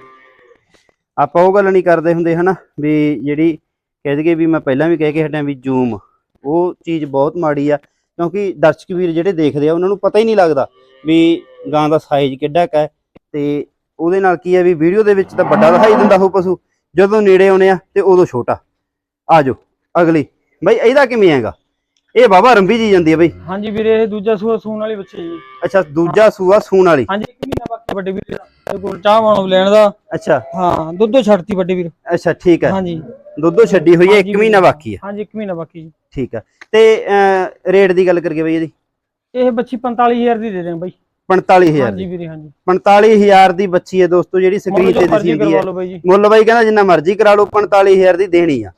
ਆਪਾਂ ਉਹ ਗੱਲ ਨਹੀਂ ਕਰਦੇ ਹੁੰਦੇ ਹਨਾ, ਵੀ ਜਿਹੜੀ ਕਹਿ ਦਈਏ ਵੀ ਮੈਂ ਪਹਿਲਾਂ ਵੀ ਕਹਿ ਕੇ ਹਟਿਆ ਵੀ ਜ਼ੂਮ, ਉਹ ਚੀਜ਼ ਬਹੁਤ ਮਾੜੀ ਆ, ਕਿਉਂਕਿ ਦਰਸ਼ਕ ਵੀਰ ਜਿਹੜੇ ਦੇਖਦੇ ਆ, ਉਹਨਾਂ ਨੂੰ ਪਤਾ ਹੀ ਨਹੀਂ ਲੱਗਦਾ ਵੀ ਗਾਂ ਦਾ ਸਾਈਜ਼ ਕਿੱਡਾ ਕੁ ਹੈ ਤੇ ਉਹਦੇ ਨਾਲ ਕੀ ਹੈ ਵੀ ਵੀਡੀਓ ਦੇ ਵਿੱਚ ਤਾਂ ਵੱਡਾ ਦਿਖਾਈ ਦਿੰਦਾ ਉਹ ਪਸ਼ੂ ਜਦੋਂ ਨੇੜੇ ਆਉਣੇ ਆ ਤੇ ਉਦੋਂ ਛੋਟਾ। ਆ ਜਾਓ ਅਗਲੀ। ਬਈ ਇਹਦਾ ਕਿਵੇਂ ਹੈਗਾ? ਇਹ ਬਾਬਾ ਰੰਬੀ ਜੀ ਜਾਂਦੀ ਹੈ ਬਈ। ਹਾਂਜੀ ਵੀਰੇ ਇਹ ਦੂਜਾ ਸੂਆ ਸੂਣ ਵਾਲੀ ਬੱਚੀ ਜੀ। ਅੱਛਾ ਦੂਜਾ ਸੂਆ ਸੂਣ ਵਾਲੀ। ਹਾਂਜੀ ਇੱਕ ਮਹੀਨਾ ਬਾਕੀ ਵੱਡੇ ਵੀਰ ਦਾ। ਕੋਲ ਚਾਹ ਵਾਣੋ ਲੈਣ ਦਾ। ਅੱਛਾ। ਹਾਂ ਦੁੱਧੋ ਛੱਡਤੀ ਵੱਡੇ ਵੀਰ। ਅੱਛਾ ਠੀਕ ਹੈ। ਹਾਂਜੀ। ਦੁੱਧੋ ਛੱਡੀ ਹੋਈ ਹੈ ਹਾਂਜੀ। 1 ਮਹੀਨਾ ਬਾਕੀ ਹੈ। ਹਾਂਜੀ ਇੱਕ ਮਹੀਨਾ ਬਾਕੀ ਜੀ। ਠੀਕ ਹੈ। ਤੇ ਰੇਟ ਦੀ ਗੱਲ ਕਰੀਏ ਬਈ ਇਹਦੀ। ਇਹ ਬੱਚੀ 45000 ਦੀ ਦੇ ਦੇਣ ਬਾਈ। 45000 ਹਾਂਜੀ ਵੀਰੇ ਹਾਂਜੀ। 45000 ਦੀ ਬੱਚੀ ਹੈ ਦੋਸਤੋ ਜਿਹੜੀ ਸਕਰੀਨ ਮੁੱਲ ਤੇ ਜੋ ਮਰਜ਼ੀ ਦਿਸੀ ਹੁੰਦੀ ਕਰਵਾ ਹੈ ਲਓ ਬਾਈ ਜੀ। ਮੁੱਲ ਬਾਈ ਕਹਿੰਦਾ ਜਿੰਨਾ ਮਰਜ਼ੀ ਕਰਾ ਲਓ 45000 ਦੀ ਦੇਣੀ ਆ।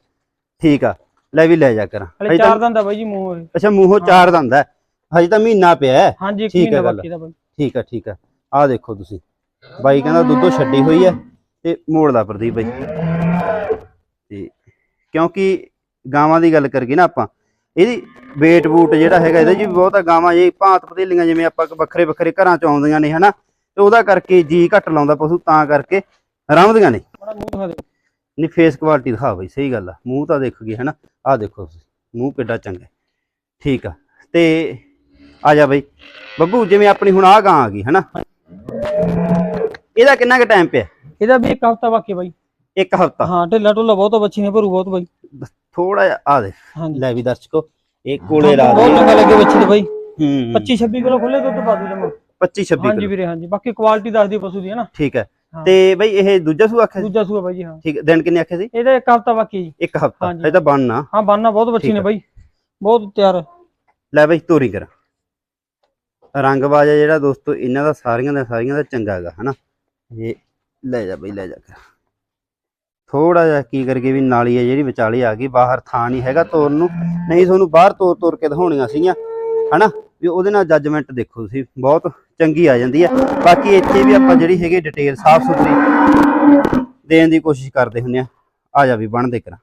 ਠੀਕ ਆ ਲੈ ਵੀ ਲੈ ਜਾ ਕਰਾਂ। ਹਲੇ ਹਜੇ ਤਾਂ- ਚਾਰ ਦਿਨ ਦਾ ਬਾਈ ਜੀ ਮੂੰਹ ਇਹ। ਅੱਛਾ ਮੂੰਹੋਂ ਚਾਰ ਦੰਦ ਹੈ ਹਜੇ ਤਾਂ ਮਹੀਨਾ ਪਿਆ ਹੈ। ਹਾਂਜੀ ਇੱਕ ਠੀਕ ਹੈ ਮਹੀਨਾ ਗੱਲ। ਬਾਕੀ ਦਾ ਬਾਈ। ਠੀਕ ਆ ਠੀਕ ਆ। ਦੇਖੋ ਤੁਸੀਂ। ਬਾਈ ਕਹਿੰਦਾ ਦੁੱਧੋ ਛੱਡੀ ਹੋਈ ਹੈ ਤੇ ਮੋੜ ਲਾ ਪ੍ਰਦੀਪ ਬਾਈ। ਤੇ ਕਿਉਂਕਿ ਗਾਵਾਂ ਦੀ ਗੱਲ ਕਰੀਏ ਨਾ ਆਪਾਂ ਇਹਦੀ ਵੇਟ ਬੂਟ ਜਿਹੜਾ ਹੈਗਾ ਇਹਦਾ ਜੀ ਬਹੁਤ ਆ ਗਾਵਾਂ ਇਹ ਭਾਂਤ ਪਤੀਲੀਆਂ ਜਿਵੇਂ ਆਪਾਂ ਵੱਖਰੇ ਵੱਖਰੇ ਘਰਾਂ ਚ ਆਉਂਦੀਆਂ ਨੇ ਹਨਾ? ਤੇ ਉਹਦਾ ਕਰਕੇ ਜੀ ਘੱਟ ਲਾਉਂਦਾ ਪਸ਼ੂ ਤਾਂ ਕਰਕੇ ਆਰਾਮਦੀਆਂ ਨੇ। ਨਹੀਂ ਫੇਸ ਕੁਆਲਿਟੀ ਦਿਖਾ ਬਈ ਸਹੀ ਗੱਲ ਆ। ਮੂੰਹ ਤਾਂ ਦੇਖ ਗਏ ਹਨਾ? ਆਹ ਦੇਖੋ ਤੁਸੀਂ ਮੂੰਹ ਕਿੱਡਾ ਚੰਗਾ। ਠੀਕ ਆ। ਤੇ ਆ ਜਾ ਬਈ। ਬੱਬੂ ਜਿਵੇਂ ਆਪਣੀ ਹੁਣ ਆ ਗਾਂ ਆ ਗਈ ਹਨਾ? ਇਹਦਾ ਕਿੰਨਾ ਕੁ ਟਾਈਮ ਪਿਆ? ਇਹਦਾ ਵੀ ਇੱਕ ਹਫਤਾ ਬਾਕੀ ਬਾਈ। ਇੱਕ ਹਫਤਾ। ਹਾਂ ਢਿੱਲਾ ਢੁੱਲਾ ਬਹੁਤ ਆ, ਬੱਚੀ ਨੇ ਭਰੂ ਬਹੁਤ ਬਾਈ। ਥੋੜਾ ਜਿਹਾ ਆ ਦੇ ਹਾਂਜੀ। ਲੈ ਵੀ ਦਰਸ਼ਕੋ ਇਹ ਕੋਲੇ ਲਾ ਦੇ ਬਹੁਤ ਚੰਗਾ ਲੱਗੇ ਬੱਚੀ ਦੇ ਬਾਈ। ਹੂੰ। 25 26 ਕਿਲੋ ਖੁੱਲੇ ਦੁੱਧ ਪਾ ਦੂ ਜਮਾ। 25 26 ਹਾਂਜੀ ਵੀਰੇ ਹਾਂਜੀ। ਬਾਕੀ ਕੁਆਲਿਟੀ ਦੱਸਦੀ ਪਸ਼ੂ ਦੀ ਹੈ ਨਾ ਠੀਕ ਹੈ। ਹਾਂ। ਤੇ ਬਈ ਇਹ ਦੂਜਾ ਸੂ ਆਖਿਆ ਸੀ? ਦੂਜਾ ਸੂਆ ਬਾਈ ਜੀ ਹਾਂ। ਠੀਕ ਹੈ ਦਿਨ ਕਿੰਨੇ ਆਖਿਆ ਸੀ? ਇਹਦਾ ਇੱਕ ਹਫਤਾ ਬਾਕੀ ਜੀ। ਇੱਕ ਹਫਤਾ। ਹਾਂਜੀ। ਇਹ ਤਾਂ ਬਣਨਾ। ਹਾਂ ਬਾਨਾ ਬਹੁਤ ਬੱਚੀ ਠੀਕ ਨੇ ਆ। ਬਾਈ। ਬਹੁਤ ਤਿਆਰ। ਲੈ ਬਈ ਤੋਰੀ ਕਰ। ਰੰਗਬਾਜ਼ ਆ ਜਿਹੜਾ ਦੋਸਤੋ ਇਹਨਾਂ ਦਾ ਸਾਰੀਆਂ ਦਾ ਸਾਰੀਆਂ ਦਾ ਚੰਗਾ ਹੈਗਾ ਹਨਾ? ਇਹ ਲੈ ਜਾ ਬਈ ਲੈ ਜਾ ਕਰ। ਥੋੜਾ ਜਿਹਾ ਕੀ ਕਰਕੇ ਵੀ ਨਾਲੀ ਹੈ ਜਿਹੜੀ ਵਿਚਾਲੇ ਆ ਗਈ, ਬਾਹਰ ਥਾਂ ਨਹੀਂ ਹੈਗਾ ਤੋਰਨ ਨੂੰ। ਨਹੀਂ, ਤੁਹਾਨੂੰ ਬਾਹਰ ਤੋਰ ਤੋਰ ਕੇ ਦਿਖਾਉਣੀਆਂ ਸੀਗੀਆਂ, ਹਨਾ? ਵੀ ਉਹਦੇ ਨਾਲ ਜੱਜਮੈਂਟ ਦੇਖੋ ਤੁਸੀਂ, ਬਹੁਤ ਚੰਗੀ ਆ ਜਾਂਦੀ ਹੈ ਬਾਕੀ ਇੱਥੇ ਵੀ ਆਪਾਂ ਜਿਹੜੀ ਹੈਗੀ ਡਿਟੇਲ ਸਾਫ਼ ਸੁਥਰੀ ਦੇਣ ਦੀ ਕੋਸ਼ਿਸ਼ ਕਰਦੇ ਹੁੰਦੇ ਆ। ਆ ਜਾ ਵੀ, ਬਣਦੇ ਕਰਾਂ।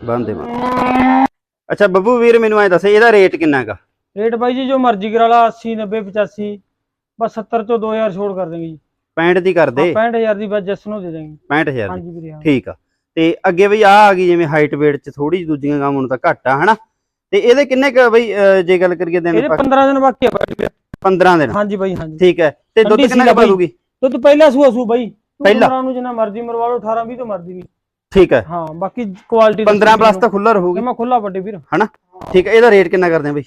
ਬਣਦੇ ਬਣ ਅੱਛਾ, ਬੱਬੂ ਵੀਰ ਮੈਨੂੰ ਐ ਦੱਸ, ਇਹਦਾ ਰੇਟ ਕਿੰਨਾ ਹੈਗਾ ਰੇਟ ਬਾਈ ਜੀ, ਜੋ ਮਰਜ਼ੀ ਕਰਾ ਲਾ 80 90 85 ਬਸ 70 ਚੋਂ 2000 ਛੋੜ ਕਰ ਦੇਂਗੇ ਜੀ। 65 ਦੀ ਕਰ ਦੇ। 65000 ਦੀ ਬਸ ਜੱਸ ਨੂੰ ਦੇ ਦੇਂਗੇ। 65000 ਦੀ। ਹਾਂਜੀ ਵੀਰੇ ਹਾਂ। ਠੀਕ ਆ। ਤੇ ਅੱਗੇ ਬਈ ਆ ਆ ਗਈ ਜਿਵੇਂ ਹਾਈਟ weight ਚ ਥੋੜੀ ਜਿਹੀ ਦੂਜੀਆਂ ਗਾਵਾਂ ਨੂੰ ਤਾਂ ਘੱਟ ਆ ਹਨਾ? ਤੇ ਇਹਦੇ ਕਿੰਨੇ ਕ ਬਈ ਜੇ ਗੱਲ ਕਰੀਏ ਦਿਨ ਇਹਦੇ 15 ਦਿਨ ਬਾਕੀ ਆ ਬਾਈ ਵੀਰੇ। 15 ਦਿਨ। ਹਾਂਜੀ ਬਾਈ ਹਾਂਜੀ। ਠੀਕ ਹੈ। ਤੇ ਦੁੱਧ ਕਿੰਨਾ ਸੀ ਕੁ ਪਾ ਬਾਈ। ਦੂਗੀ ਦੁੱਧ ਪਹਿਲਾ ਸੂਆ ਸੂ ਬਾਈ। ਪਹਿਲਾ? 15 ਨੂੰ ਜਿੰਨਾ ਮਰਜ਼ੀ ਮਰਵਾ ਲਓ 18 20 ਤੋਂ ਮਰਜ਼ੀ ਵੀ ਠੀਕ ਹੈ। ਹਾਂ ਬਾਕੀ ਕੁਆਲਿਟੀ 15 ਪਲੱਸ ਤਾਂ ਖੁੱਲਾ ਰਹੂਗੀ। ਮੈਂ ਖੁੱਲਾ ਵੱਡੇ ਵੀਰ। ਹਨਾ? ਠੀਕ ਹੈ। ਇਹਦਾ ਰੇਟ ਕਿੰਨਾ ਕਰਦੇ ਆ ਬਈ?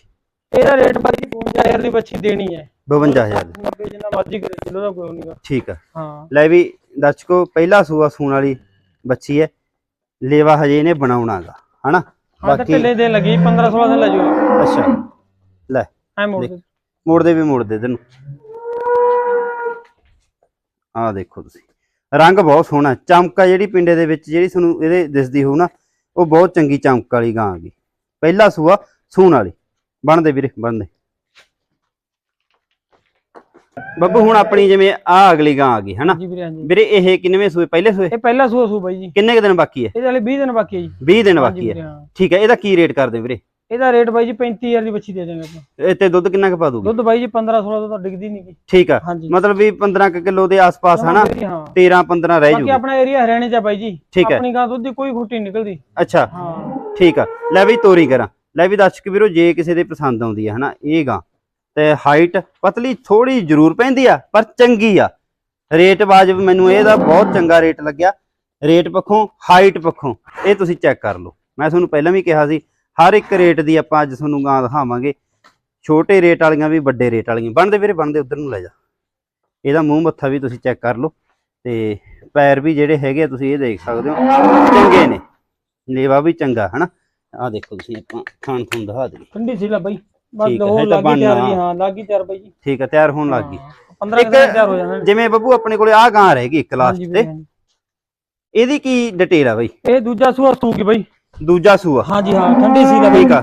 ਇਹਦਾ ਰੇਟ ਬਾਈ 55000 ਦੀ ਬੱਚੀ ਦੇਣੀ ਹੈ। 52000 ਦੀ। 90 ਜਿੰਨਾ ਮਰਜ਼ੀ ਕਰੇ ਕਿਲੋ ਦਾ ਕੋਈ ਨਹੀਂਗਾ ਠੀਕ ਆ। ਹਾਂ। ਲੈ ਵੀ ਦਰਸ਼ਕੋ ਪਹਿਲਾ ਸੂਆ ਸੂਣ ਵਾਲੀ ਬੱਚੀ ਹੈ ਲੇਵਾ ਹਜੇ ਇਹਨੇ ਬਣਾਉਣਾਗਾ ਹਨਾ? ਹਾਂ ਤਾਂ ਬਾਕੀ ਢਿੱਲੇ ਦੇਣ ਲੱਗੀ 15 16 ਦਿਨ ਲੈ ਜਾਓ। ਅੱਛਾ। ਲੈ ਐ ਮੋੜ ਦੇਖ। ਮੋੜਦੇ ਵੀ ਮੋੜਦੇ ਤੈਨੂੰ। ਆਹ ਦੇਖੋ ਤੁਸੀਂ। ਰੰਗ ਬਹੁਤ ਸੋਹਣਾ ਚਮਕ ਆ ਜਿਹੜੀ ਪਿੰਡੇ ਦੇ ਵਿੱਚ ਜਿਹੜੀ ਤੁਹਾਨੂੰ ਇਹਦੇ ਦਿਸਦੀ ਹੋਊ ਨਾ ਉਹ ਬਹੁਤ ਚੰਗੀ ਚਮਕ ਵਾਲੀ ਗਾਂ ਆ ਗਈ। ਪਹਿਲਾ ਸੂਆ ਸੂਣ ਵਾਲੀ। ਬਣਦੇ ਵੀਰੇ ਬਣਦੇ। ਬੱਬੂ ਹੁਣ ਆਪਣੀ ਜਿਵੇਂ ਆ ਅਗਲੀ ਗਾਂ ਆ ਗਈ ਹਨਾ? ਜੀ ਵੀਰੇ ਹਾਂਜੀ। ਵੀਰੇ ਇਹ ਕਿੰਨਵੇਂ ਸੂਏ? ਪਹਿਲੇ ਸੂਏ? ਇਹ ਪਹਿਲਾ ਸੂਆ ਸੂ ਬਾਈ ਜੀ। ਕਿੰਨੇ ਕੁ ਦਿਨ ਬਾਕੀ ਹੈ? ਇਹਦੇ ਵਾਲੇ 20 ਦਿਨ ਬਾਕੀ ਹੈ ਜੀ। 20 ਦਿਨ ਬਾਕੀ ਹੈ। ਠੀਕ ਹੈ ਇਹਦਾ ਕੀ ਰੇਟ ਕਰਦੇ ਵੀਰੇ? ਇਹਦਾ ਰੇਟ ਬਾਈ ਜੀ 35000 ਦੀ ਬੱਚੀ ਦੇ ਦੇਵਾਂਗੇ ਆਪਾਂ। ਇਹ ਤੇ ਦੁੱਧ ਕਿੰਨਾ ਕੁ ਪਾ ਦੂਗੀ? ਦੁੱਧ ਬਾਈ ਜੀ 15 16 ਤੋਂ ਤਾਂ ਡਿੱਗਦੀ ਨਹੀਂ ਗੀ। ਠੀਕ ਆ। ਮਤਲਬ ਵੀ 15 ਕੁ ਕਿਲੋ ਦੇ ਆਸ-ਪਾਸ ਹਨਾ? ਵੀਰੇ, ਹਾਂ। 13 15 ਰਹਿ ਬਾਕੀ ਜੂਗੀ। ਆਪਣਾ ਏਰੀਆ ਹਰਿਆਣੇ ਚ ਆ ਬਾਈ ਜੀ। ਆਪਣੀ ਗਾਂ ਦੁੱਧ ਦੀ ਕੋਈ ਖੁੱਟੀ ਨਿਕਲਦੀ। ਅੱਛਾ। ਹਾਂ। ਠੀਕ ਆ। ਲੈ ਵੀ ਤੋਰੀ ਕਰਾਂ। ਲੈ ਵੀ ਦਰਸ਼ਕ ਵੀਰੋ ਜੇ ਕਿਸੇ ਦੇ ਪਸੰਦ ਆਉਂਦੀ ਹੈ ਹਨਾ? ਇਹ ਗਾਂ। ਤੇ ਹਾਈਟ ਪਤਲੀ ਥੋੜੀ ਜ਼ਰੂਰ ਪੈਂਦੀ ਆ, ਪਰ ਚੰਗੀ ਆ। ਰੇਟ ਵਾਜਬ ਮੈਨੂੰ ਇਹਦਾ ਬਹੁਤ ਚੰਗਾ ਰੇਟ ਲੱਗਿਆ। ਰੇਟ ਪੱਖੋਂ ਹਾਈਟ ਪੱਖੋਂ, ਇਹ ਤੁਸੀਂ ਚੈੱਕ ਕਰ ਲਓ। ਮੈਂ ਤੁਹਾਨੂੰ ਪਹਿਲਾਂ ਵੀ ਕਿਹਾ ਸੀ, ਹਰ ਇੱਕ ਰੇਟ ਦੀ ਆਪਾਂ ਅੱਜ ਤੁਹਾਨੂੰ ਗਾਂ ਦਿਖਾਵਾਂਗੇ। ਛੋਟੇ ਰੇਟ ਵਾਲੀਆਂ ਵੀ, ਵੱਡੇ ਰੇਟ ਵਾਲੀਆਂ। ਬਣਦੇ ਵੀਰੇ, ਬਣਦੇ, ਉਧਰ ਨੂੰ ਲੈ ਜਾ। ਇਹਦਾ ਮੂੰਹ ਮੱਥਾ ਵੀ ਤੁਸੀਂ ਚੈੱਕ ਕਰ ਲਓ। ਤੇ ਪੈਰ ਵੀ ਜਿਹੜੇ ਹੈਗੇ ਆ, ਤੁਸੀਂ ਇਹ ਦੇਖ ਸਕਦੇ ਹੋ। ਚੰਗੇ ਨੇ। ਲੇਵਾ ਵੀ ਚੰਗਾ, ਹਨਾ? ਆ ਦੇਖੋ ਤੁਸੀਂ ਆਪਾਂ ਖਾਣ ਤੁਹਾਨੂੰ ਦਿਖਾ ਦਈਏ। ਠੰਡੀ ਸੀ ਲੈ ਬਾਈ। ਬਸ ਠੀਕ ਹੈ, ਦੋ ਹਜੇ ਤਾਂ ਲੱਗੀ ਤਿਆਰ ਬਣਨਾ। ਜੀ ਹਾਂ ਲੱਗੀ ਤਿਆਰ ਬਾਈ ਜੀ। ਠੀਕ ਆ ਤਿਆਰ ਹੋਣ ਲੱਗ ਗਈ। 15 ਇੱਕ- ਦਿਨ ਤਿਆਰ ਹੋ ਜਾਣਾ। ਜਿਵੇਂ ਬੱਬੂ ਆਪਣੇ ਕੋਲੇ ਆ ਗਾਂ ਰਹਿ ਗਈ ਇੱਕ ਲਾਸਟ ਤੇ। ਇਹਦੀ ਕੀ ਡਿਟੇਲ ਆ ਬਈ? ਇਹ ਦੂਜਾ ਸੂਆ ਸੂਕੀ ਬਾਈ। ਦੂਜਾ ਸੂਆ? ਹਾਂਜੀ ਹਾਂ ਠੰਡੀ ਸੀ ਲੈ ਬਾਈ। ਠੀਕ ਆ।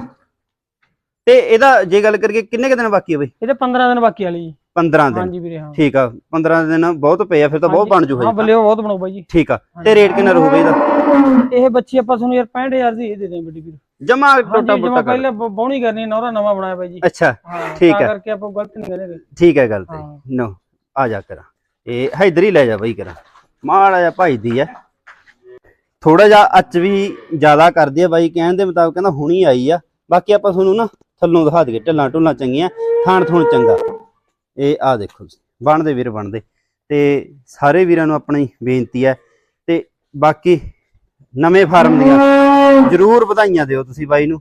ਤੇ ਇਹਦਾ ਜੇ ਗੱਲ ਕਰੀਏ ਕਿੰਨੇ ਕੁ ਦਿਨ ਬਾਕੀ ਆ ਬਈ? ਇਹਦੇ 15 ਦਿਨ ਬਾਕੀ ਵਾਲੀ ਜੀ 15 ਦਿਨ। ਹਾਂਜੀ ਵੀਰੇ ਹਾਂ। ਠੀਕ ਆ 15 ਦਿਨ ਬਹੁਤ ਪਏ ਆ ਫਿਰ ਤਾਂ ਬਹੁਤ ਬਣ ਜੂ ਹਾਂ ਹਜੇ ਬੱਲੇ ਬਹੁਤ ਬਣਾਓ ਬਾਈ ਜੀ। ਠੀਕ ਆ ਤੇ ਰੇਟ ਕਿੰਨਾ ਰਹੂ ਬਈ ਇਹਦਾ? ਇਹ ਬੱਚੀ ਆਪਾਂ ਤੁਹਾਨੂੰ ਯਾਰ 65000 ਦੀ ਇਹ ਦੇ ਦੇ ਵੱਡੀ ਵੀਰ। ਜਮਾ ਟੋਟਾ ਬੋਟਾ ਕਰ ਪਹਿਲੇ ਬ- ਬਾਉਣੀ ਕਰਨੀ ਨੌਰਾ ਨਵਾਂ ਬਣਾਇਆ ਬਾਈ ਜੀ। ਅੱਛਾ ਠੀਕ ਹੈ। ਕਰਕੇ ਆਪਾਂ ਗਲਤ ਨਹੀਂ ਕਰਾਂਗੇ। ਠੀਕ ਹੈ ਗੱਲ ਤੇ। ਨੋ ਆ ਜਾ ਕਰਾਂ। ਇਹ ਹੈਦਰ ਹੀ ਲੈ ਜਾ ਬਈ ਕਰਾਂ। ਮਾੜਾ ਜਿਹਾ ਭਾਈ ਦੀ ਹੈ। ਥੋੜਾ ਜਿਹਾ ਅੱਚ ਵੀ ਜ਼ਿਆਦਾ ਕਰਦੀ ਹੈ ਬਾਈ ਕਹਿਣ ਦੇ ਮੁਤਾਬਕ ਕਹਿੰਦਾ ਹੁਣੀ ਆਈ ਆ। ਬਾਕੀ ਆਪਾਂ ਤੁਹਾਨੂੰ ਨਾ ਥੱਲੋਂ ਦਿਖਾ ਦਈਏ ਢੱਲਾਂ ਢੁੱਲਾਂ ਚੰਗੀਆਂ ਥਾਣ ਥੁਣ ਚੰਗਾ। ਇਹ ਆ ਦੇਖੋ ਬਣਦੇ ਵੀਰ ਬਣਦੇ। ਤੇ ਸਾਰੇ ਵੀਰਾਂ ਨੂੰ ਆਪਣੀ ਬੇਨਤੀ ਹੈ। ਤੇ ਬਾਕੀ ਨਵੇਂ ਫਾਰਮ ਦੀਆਂ ਜਰੂਰ ਵਧਾਈਆਂ ਦਿਓ ਤੁਸੀਂ ਬਾਈ ਨੂੰ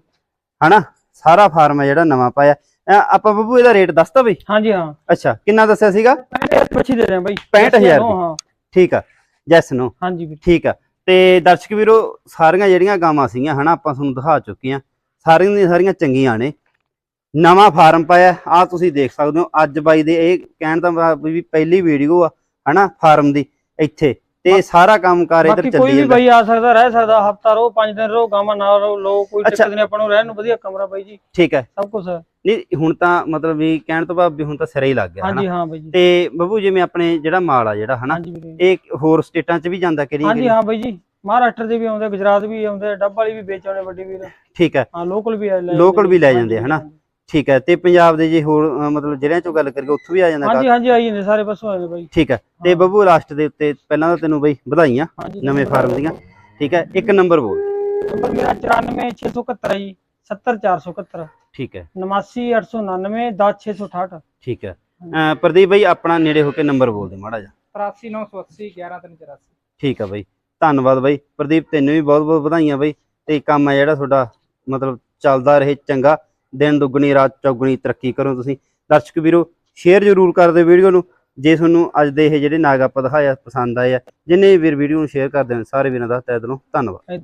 ਹਨਾ? ਸਾਰਾ ਫਾਰਮ ਹੈ ਜਿਹੜਾ ਨਵਾਂ ਪਾਇਆ। ਅ, ਆਪਾਂ ਬੱਬੂ ਇਹਦਾ ਰੇਟ ਦੱਸਤਾ ਬਈ? ਹਾਂਜੀ ਹਾਂ। ਅੱਛਾ ਕਿੰਨਾ ਦੱਸਿਆ ਸੀਗਾ? 65000 ਬੱਚੀ ਦੇ ਰਹੇ ਬਾਈ। 65,000 ਦੀ। ਹਾਂ। ਠੀਕ ਆ ਜੈਸ ਨੋ। ਹਾਂਜੀ ਵੀਰ। ਠੀਕ ਆ ਤੇ ਦਰਸ਼ਕ ਵੀਰੋ ਸਾਰੀਆਂ ਜਿਹੜੀਆਂ ਗਾਵਾਂ ਸੀਗੀਆਂ ਹਨਾ ਆਪਾਂ ਤੁਹਾਨੂੰ ਦਿਖਾ ਚੁੱਕੇ ਆ ਸਾਰੀਆਂ ਦੀਆਂ ਸਾਰੀਆਂ ਚੰਗੀਆਂ ਨੇ। ਨਵਾਂ ਫਾਰਮ ਪਾਇਆ ਆ ਤੁਸੀਂ ਦੇਖ ਸਕਦੇ ਹੋ। ਅੱਜ ਬਾਈ ਦੇ ਇਹ ਕਹਿਣ ਦਾ ਮਤਲਬ ਵੀ ਪਹਿਲੀ ਵੀਡੀਓ ਆ ਹਨਾ ਫਾਰਮ ਦੀ ਇੱਥੇ। ਤੇ ਸਾਰਾ ਕੰਮਕਾਰ ਇਧਰ ਬਾਕੀ ਕੋਈ ਚੱਲੀ ਵੀ ਬਾਈ ਆ ਸਕਦਾ ਰਹਿ ਸਕਦਾ ਹਫਤਾ ਰੋ ਪੰਜ ਦਿਨ ਰੋ ਗਾਵਾਂ ਨਾ ਰੋ ਲੋ ਕੋਈ। ਚੱਕਰ ਨਹੀਂ ਆਪਾਂ ਨੂੰ ਰਹਿਣ ਨੂੰ ਵਧੀਆ ਕਮਰਾ ਬਾਈ ਜੀ। ਠੀਕ ਹੈ। ਸਭ ਕੁਝ ਨਹੀਂ ਹੁਣ ਤਾਂ ਮਤਲਬ ਵੀ ਕਹਿਣ ਤੋਂ ਬਾਅਦ ਵੀ ਹੁਣ ਤਾਂ ਸਿਰੇ ਹੀ ਲੱਗ ਗਿਆ ਹਾਂਜੀ ਹਾਂ ਬਾਈ ਜੀ। ਤੇ ਬੱਬੂ ਜਿਵੇਂ ਆਪਣੇ ਜਿਹੜਾ ਮਾਲ ਆ ਜਿਹੜਾ ਹਨਾ? ਇਹ ਹੋਰ ਸਟੇਟਾਂ 'ਚ ਵੀ ਜਾਂਦਾ ਕਿਹੜੀ ਹਾਂਜੀ ਹਾਂ ਬਾਈ ਜੀ। ਮਹਾਰਾਸ਼ਟਰ ਦੇ ਵੀ ਆਉਂਦੇ ਗੁਜਰਾਤ ਵੀ ਆਉਂਦੇ ਡੱਬ ਵਾਲੀ ਵੀ ਵੇਚ ਆਉਂਦੇ ਵੱਡੀ ਵੀਰ। ਠੀਕ ਹੈ। ਹਾਂ ਲੋਕਲ ਵੀ ਲੈ Local ਵੀ ਲੈ ਜਾਂਦੇ ਹਨਾ? ਠੀਕ ਹੈ ਤੇ ਪੰਜਾਬ ਦੇ ਜੇ ਹੋਰ ਮਤਲਬ ਜ਼ਿਲ੍ਹਿਆਂ ਚੋਂ ਗੱਲ ਕਰੀਏ ਉੱਥੋਂ ਵੀ ਆ ਜਾਂਦਾ ਹਾਂਜੀ? ਹਾਂਜੀ ਆਈ ਜਾਂਦੇ ਸਾਰੇ ਪਾਸੋਂ ਆਏ ਨੇ ਬਾਈ। ਠੀਕ ਹੈ ਤੇ। ਬੱਬੂ ਲਾਸਟ ਦੇ ਉੱਤੇ ਪਹਿਲਾਂ ਤਾਂ ਤੈਨੂੰ ਬਈ ਵਧਾਈਆਂ ਹਾਂਜੀ। ਨਵੇਂ ਫਾਰਮ ਦੀਆਂ। ਠੀਕ ਹੈ ਇੱਕ ਨੰਬਰ ਬੋਲ। ਨੰਬਰ ਮੇਰਾ 94671 ਹੈ ਜੀ 70471 ਠੀਕ ਹੈ। 89899 10668 ਠੀਕ ਹੈ। ਅ, ਪ੍ਰਦੀਪ ਬਈ ਆਪਣਾ ਨੇੜੇ ਹੋ ਕੇ ਨੰਬਰ ਬੋਲ ਦੇ ਮਾੜਾ ਜਿਹਾ। 83980 11384 ਠੀਕ ਹੈ ਬਈ ਧੰਨਵਾਦ ਬਈ। ਪ੍ਰਦੀਪ ਤੈਨੂੰ ਵੀ ਬਹੁਤ ਬਹੁਤ ਵਧਾਈਆਂ ਬਈ। ਤੇ ਕੰਮ ਹੈ ਜਿਹੜਾ ਤੁਹਾਡਾ ਮਤਲਬ ਚੱਲਦਾ ਰਹੇ ਚੰਗਾ। ਦਿਨ ਦੁੱਗਣੀ, ਰਾਤ ਚੌਗਣੀ, ਤਰੱਕੀ ਕਰੋ ਤੁਸੀਂ। ਦਰਸ਼ਕ ਵੀਰੋ ਸ਼ੇਅਰ ਜ਼ਰੂਰ ਕਰ ਦਿਓ ਵੀਡੀਓ ਨੂੰ। ਜੇ ਤੁਹਾਨੂੰ ਅੱਜ ਦੇ ਇਹ ਜਿਹੜੇ ਨਾਗ ਆਪਾਂ ਦਿਖਾਇਆ ਪਸੰਦ ਆਏ ਆ, ਜਿੰਨੇ ਵੀਰ ਵੀਡੀਓ ਨੂੰ ਸ਼ੇਅਰ ਕਰਦੇ ਨੇ ਸਾਰੇ ਵੀਰਾਂ ਦਾ ਤਹਿ ਦਿਲੋਂ ਧੰਨਵਾਦ।